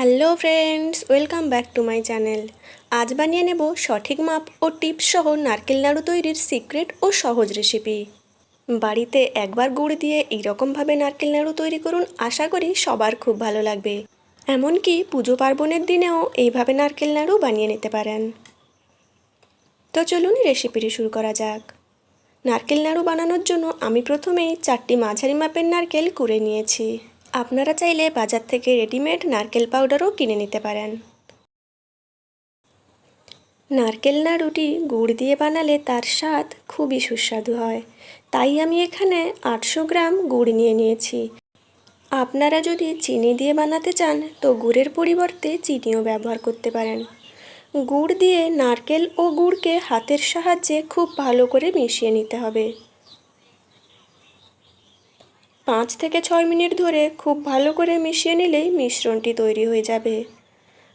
Hello friends, welcome back to my channel. আজ বানিয়ে নেব সঠিক মাপ ও টিপস সহ নারকেল নাড়ু তৈরির সিক্রেট ও সহজ রেসিপি। বাড়িতে একবার গুড় দিয়ে এইরকমভাবে নারকেল নাড়ু তৈরি করুন, আশা করি সবার খুব ভালো লাগবে। এমনকি পুজো পার্বণের দিনেও এইভাবে নারকেল নাড়ু বানিয়ে নিতে পারেন। তো চলুন রেসিপিটি শুরু করা যাক। নারকেল নাড়ু বানানোর জন্য আমি প্রথমেই চারটি মাঝারি মাপের নারকেল কুড়ে নিয়েছি। আপনারা চাইলে বাজার থেকে রেডিমেড নারকেল পাউডারও কিনে নিতে পারেন। নারকেল নাড়ুটি গুড় দিয়ে বানালে তার স্বাদ খুবই সুস্বাদু হয়। তাই আমি এখানে আটশো গ্রাম গুড় নিয়ে নিয়েছি। আপনারা যদি চিনি দিয়ে বানাতে চান, তো গুড়ের পরিবর্তে চিনিও ব্যবহার করতে পারেন। গুড় দিয়ে নারকেল ও গুড়কে হাতের সাহায্যে খুব ভালো করে মিশিয়ে নিতে হবে। পাঁচ থেকে ছয় মিনিট ধরে খুব ভালো করে মিশিয়ে নিলেই মিশ্রণটি তৈরি হয়ে যাবে।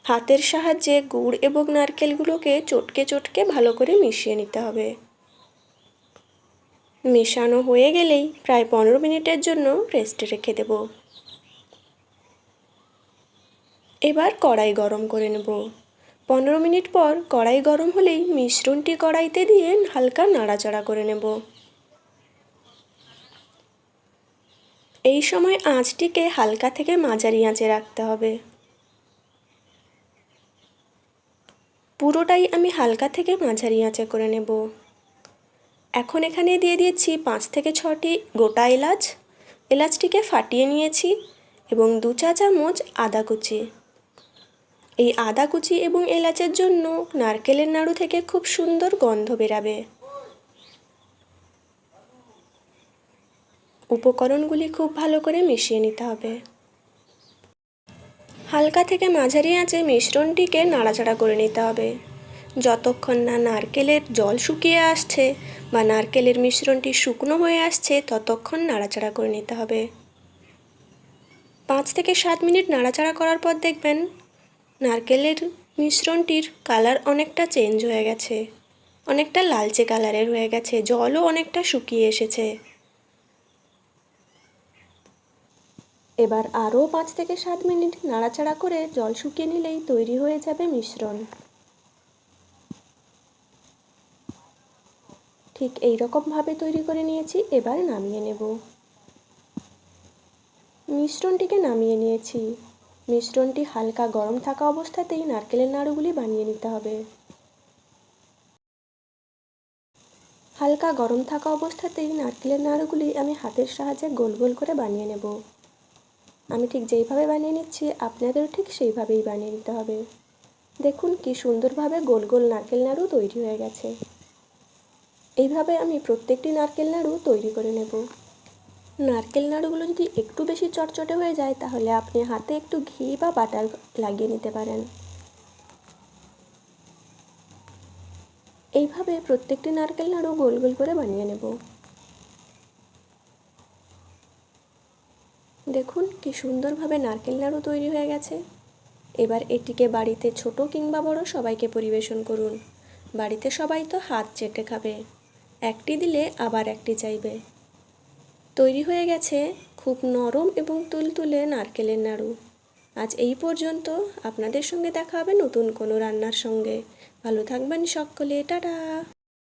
হাতের সাহায্যে গুড় এবং নারকেলগুলোকে চটকে চটকে ভালো করে মিশিয়ে নিতে হবে। মেশানো হয়ে গেলেই প্রায় পনেরো মিনিটের জন্য রেস্টে রেখে দেব। এবার কড়াই গরম করে নেব। পনেরো মিনিট পর কড়াই গরম হলেই মিশ্রণটি কড়াইতে দিয়ে হালকা নাড়াচাড়া করে নেব। এই সময় আঁচটিকে হালকা থেকে মাঝারি আঁচে রাখতে হবে। পুরোটাই আমি হালকা থেকে মাঝারি আঁচে করে নেব। এখন এখানে দিয়ে দিয়েছি পাঁচ থেকে ছটি গোটা এলাচ। এলাচটিকে ফাটিয়ে নিয়েছি এবং দু চা চামচ আদা কুচি। এই আদা কুচি এবং এলাচের জন্য নারকেলের নাড়ু থেকে খুব সুন্দর গন্ধ বেরাবে। উপকরণগুলি খুব ভালো করে মিশিয়ে নিতে হবে। হালকা থেকে মাঝারি আঁচে মিশ্রণটিকে নাড়াচাড়া করে নিতে হবে। যতক্ষণ না নারকেলের জল শুকিয়ে আসছে বা নারকেলের মিশ্রণটি শুকনো হয়ে আসছে, ততক্ষণ নাড়াচাড়া করে নিতে হবে। পাঁচ থেকে সাত মিনিট নাড়াচাড়া করার পর দেখবেন নারকেলের মিশ্রণটির কালার অনেকটা চেঞ্জ হয়ে গেছে, অনেকটা লালচে কালারের হয়ে গেছে, জলও অনেকটা শুকিয়ে এসেছে। এবার আরও পাঁচ থেকে সাত মিনিট নাড়াচাড়া করে জল শুকিয়ে নিলেই তৈরি হয়ে যাবে মিশ্রণ। ঠিক এই রকমভাবে তৈরি করে নিয়েছি, এবার নামিয়ে নেব। মিশ্রণটিকে নামিয়ে নিয়েছি। মিশ্রণটি হালকা গরম থাকা অবস্থাতেই নারকেলের নাড়ুগুলি বানিয়ে নিতে হবে। হালকা গরম থাকা অবস্থাতেই নারকেলের নাড়ুগুলি আমি হাতের সাহায্যে গোল গোল করে বানিয়ে নেব। আমি ঠিক যেইভাবে বানিয়ে নিচ্ছি, আপনাদেরও ঠিক সেইভাবেই বানিয়ে নিতে হবে। দেখুন কি সুন্দরভাবে গোল গোল নারকেল নাড়ু তৈরি হয়ে গেছে। এইভাবে আমি প্রত্যেকটি নারকেল নাড়ু তৈরি করে নেব। নারকেল নাড়ুগুলো যদি একটু বেশি চটচটে হয়ে যায়, তাহলে আপনি হাতে একটু ঘি বা বাটার লাগিয়ে নিতে পারেন। এইভাবে প্রত্যেকটি নারকেল নাড়ু গোল গোল করে বানিয়ে নেব। দেখুন কি সুন্দরভাবে নারকেল নাড়ু তৈরি হয়ে গেছে। এবার এটিকে বাড়িতে ছোট কিংবা বড় সবাইকে পরিবেশন করুন। বাড়িতে সবাই তো হাত চেটে খাবে। একটি দিলে আবার একটি চাইবে। তৈরি হয়ে গেছে খুব নরম এবং তুলতুলে নারকেলের নাড়ু আজ এই পর্যন্ত আপনাদের সঙ্গে দেখা হবে নতুন কোনো রান্নার সঙ্গে। ভালো থাকবেন সকলে, টাটা!